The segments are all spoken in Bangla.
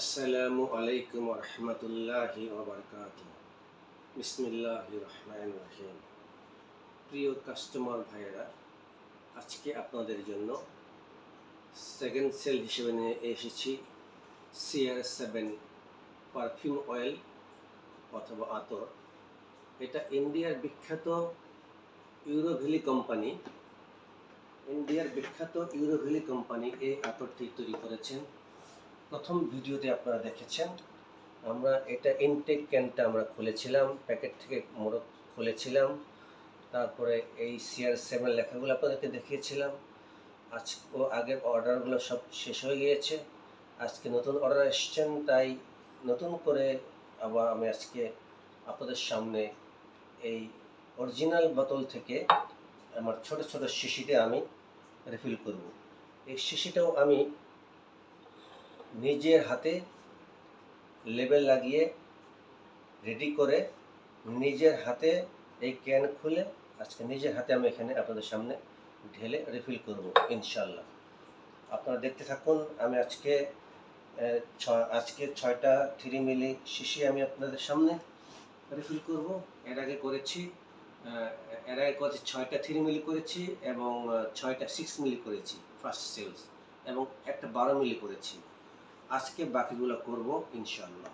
আসসালামু আলাইকুম রহমতুল্লাহি ওবরকাত বিসমিল্লাহ রহমান রহিম। প্রিয় কাস্টমার ভাইয়েরা, আজকে আপনাদের জন্য সেকেন্ড সেল হিসেবে নিয়ে এসেছি সিআর সেভেন পারফিউম অয়েল অথবা আতর। এটা ইন্ডিয়ার বিখ্যাত ইউরোভ্যালি কোম্পানি। ইন্ডিয়ার বিখ্যাত ইউরোভ্যালি কোম্পানি এই আতরটি তৈরি করেছেন। প্রথম ভিডিওতে আপনারা দেখেছেন, আমরা এটা ইনটেক ক্যানটা আমরা খুলেছিলাম প্যাকেট থেকে মোড়ক খুলেছিলাম, তারপরে এই সিআর সেভেন লেখাগুলো আপনাদেরকে দেখিয়েছিলাম। আজ ও আগের অর্ডারগুলো সব শেষ হয়ে গিয়েছে, আজকে নতুন অর্ডার এসছেন, তাই নতুন করে আবার আমি আজকে আপনাদের সামনে এই অরিজিনাল বোতল থেকে আমার ছোট ছোট শিশিতে আমি রিফিল করব। এই শিশিটাও আমি নিজের হাতে লেবেল লাগিয়ে রেডি করে নিজের হাতে এই ক্যান খুলে আজকে নিজের হাতে আমি এখানে আপনাদের সামনে ঢেলে রিফিল করব ইনশাল্লাহ আপনারা দেখতে থাকুন, আমি আজকে আজকে ছয়টা থ্রি মিলি শিশি আমি আপনাদের সামনে রিফিল করব। এর আগে করেছি এর আগে করেছি ছয়টা থ্রি মিলি করেছি এবং ছয়টা সিক্স মিলি করেছি ফার্স্ট সেলস এবং একটা বারো মিলি করেছি। আজকে বাকিগুলো করব ইনশাল্লাহ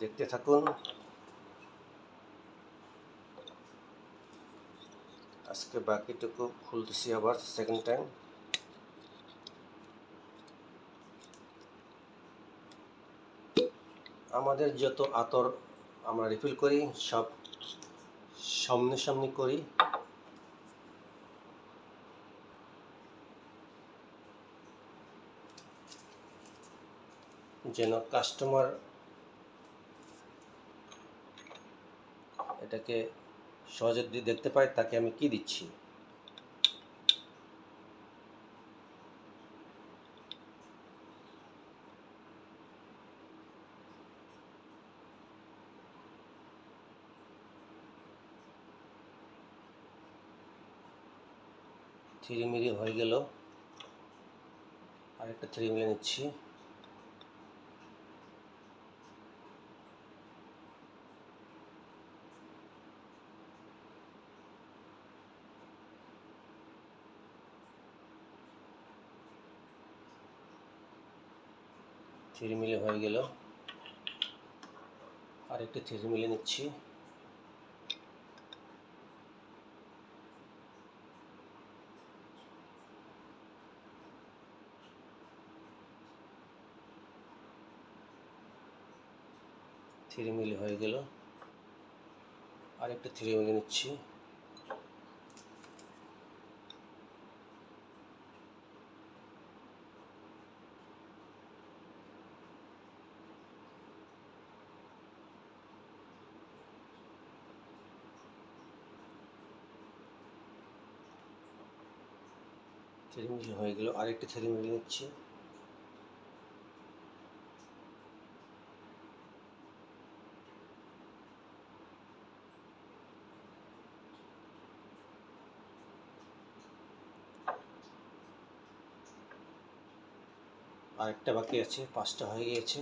দেখতে থাকুন। আজকে বাকিটুকু খুলতেছি আবার সেকেন্ড টাইম আমাদের যত আতর আমরা রিফিল করি, সব সামনে সামনে করি। যেন কাস্টমার এটাকে সহজে দেখতে পায়, তাকে আমি কি দিচ্ছি? থ্রি মিলি হয়ে গেল। আরেকটা থ্রি মিলে নিচ্ছি। থ্রি মিলি হয়ে গেল। আরেকটা থ্রি মিলে নিচ্ছি। থ্রি মিলি হয়ে গেল। আরেকটা থ্রি মিলি নিচ্ছি। থ্রি মিলি হয়ে গেল। আরেকটা থ্রি মিলি নিচ্ছি। আরেকটা বাকি আছে, পাঁচটা হয়ে গিয়েছে।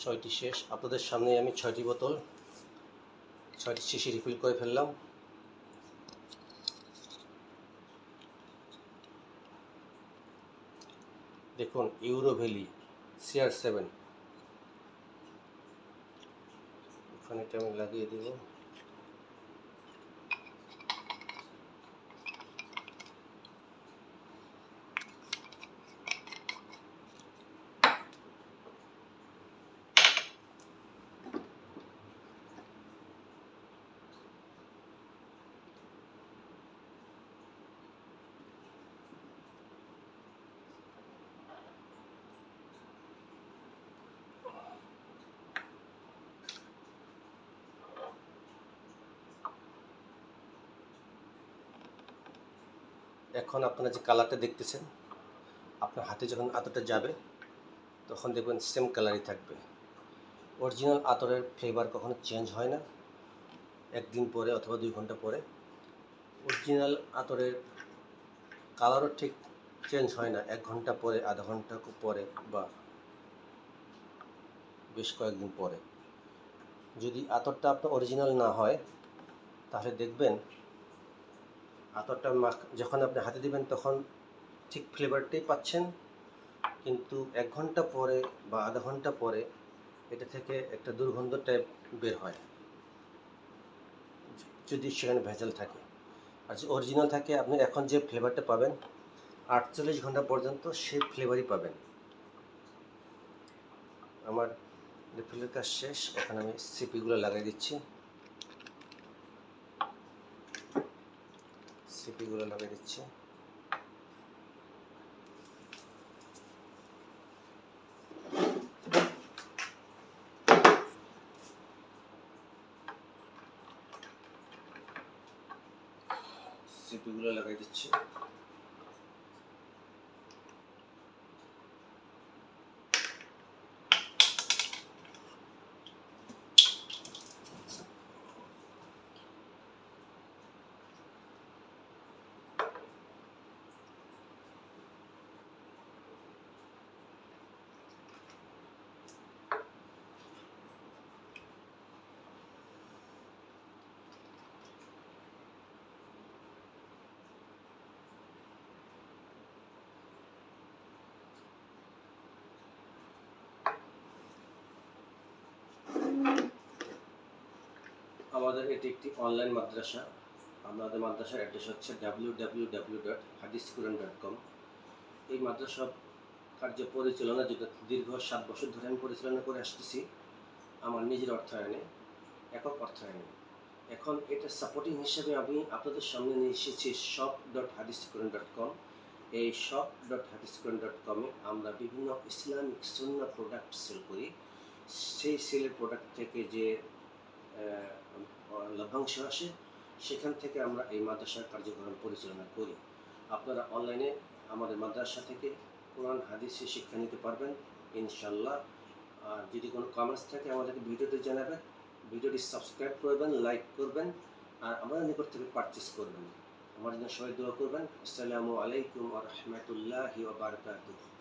ছয়টি শেষ। আপনাদের সামনে আমি ছয়টি বোতল, ছয়টি শিশি রিফিল করে ফেললাম। দেখুন ইউরো ভ্যালি সিআর সেভেন ওখানে এটা আমি লাগিয়ে দেব। এখন আপনারা যে কালারটা দেখতেছেন, আপনার হাতে যখন আতরটা যাবে, তখন দেখবেন সেম কালারই থাকবে। অরিজিনাল আতরের ফ্লেভার কখনো চেঞ্জ হয় না। একদিন পরে অথবা দুই ঘণ্টা পরে অরিজিনাল আতরের কালারও ঠিক চেঞ্জ হয় না। এক ঘণ্টা পরে, আধা ঘণ্টা পরে বা বেশ কয়েকদিন পরে। যদি আতরটা আপনার অরিজিনাল না হয়, তাহলে দেখবেন আতরটা মাখ যখন আপনি হাতে দিবেন তখন ঠিক ফ্লেভারটাই পাচ্ছেন। কিন্তু এক ঘণ্টা পরে বা আধা ঘণ্টা পরে এটা থেকে একটা দুর্গন্ধ টাইপ বের হয়। যদি সেখানে ভেজাল থাকে। আর যদি অরিজিনাল থাকে, আপনি এখন যে ফ্লেভারটা পাবেন, আটচল্লিশ ঘণ্টা পর্যন্ত সেই ফ্লেভারই পাবেন। আমার রিফিলের কাজ শেষ। এখন আমি সিপিগুলো লাগাই দিচ্ছি। সিপিগুলো লাগিয়ে দিচ্ছি। সিপিগুলো লাগাই দিচ্ছি। আমাদের এটি একটি অনলাইন মাদ্রাসা। আমাদের মাদ্রাসার অ্যাড্রেস হচ্ছে ডাব্লিউ ডাব্লিউ ডাব্লিউ ডট হাদিস কুরান ডট কম এই মাদ্রাসা কার্য পরিচালনা যেটা দীর্ঘ সাত বছর ধরে আমি পরিচালনা করে আসতেছি। আমার নিজের অর্থায়নে, একক অর্থায়নে। এখন এটা সাপোর্টিং হিসেবে আমি আপনাদের সামনে নিয়ে এসেছি শপ ডট হাদিস কুরান ডট কম এই শপ ডট হাদিস কুরান ডট কমে আমরা বিভিন্ন ইসলামিক সুন্না প্রোডাক্ট সেল করি। সেই সেলের প্রোডাক্ট থেকে যে লভ্যাংশ আসে, সেখান থেকে আমরা এই মাদ্রাসার কার্যক্রম পরিচালনা করি। আপনারা অনলাইনে আমাদের মাদ্রাসা থেকে কোরআন, হাদিসে শিক্ষা নিতে পারবেন ইনশাল্লাহ আর যদি কোনো কমেন্টস থাকে, আমাদেরকে ভিডিওতে জানাবেন, ভিডিওটি সাবস্ক্রাইব করবেন লাইক করবেন, আর আমাদের নিকট থেকে পারচেস করবেন। আমার জন্য সবাই দোয়া করবেন। আসসালামু আলাইকুম আ রহমতুল্লাহি বারাকাতুহু।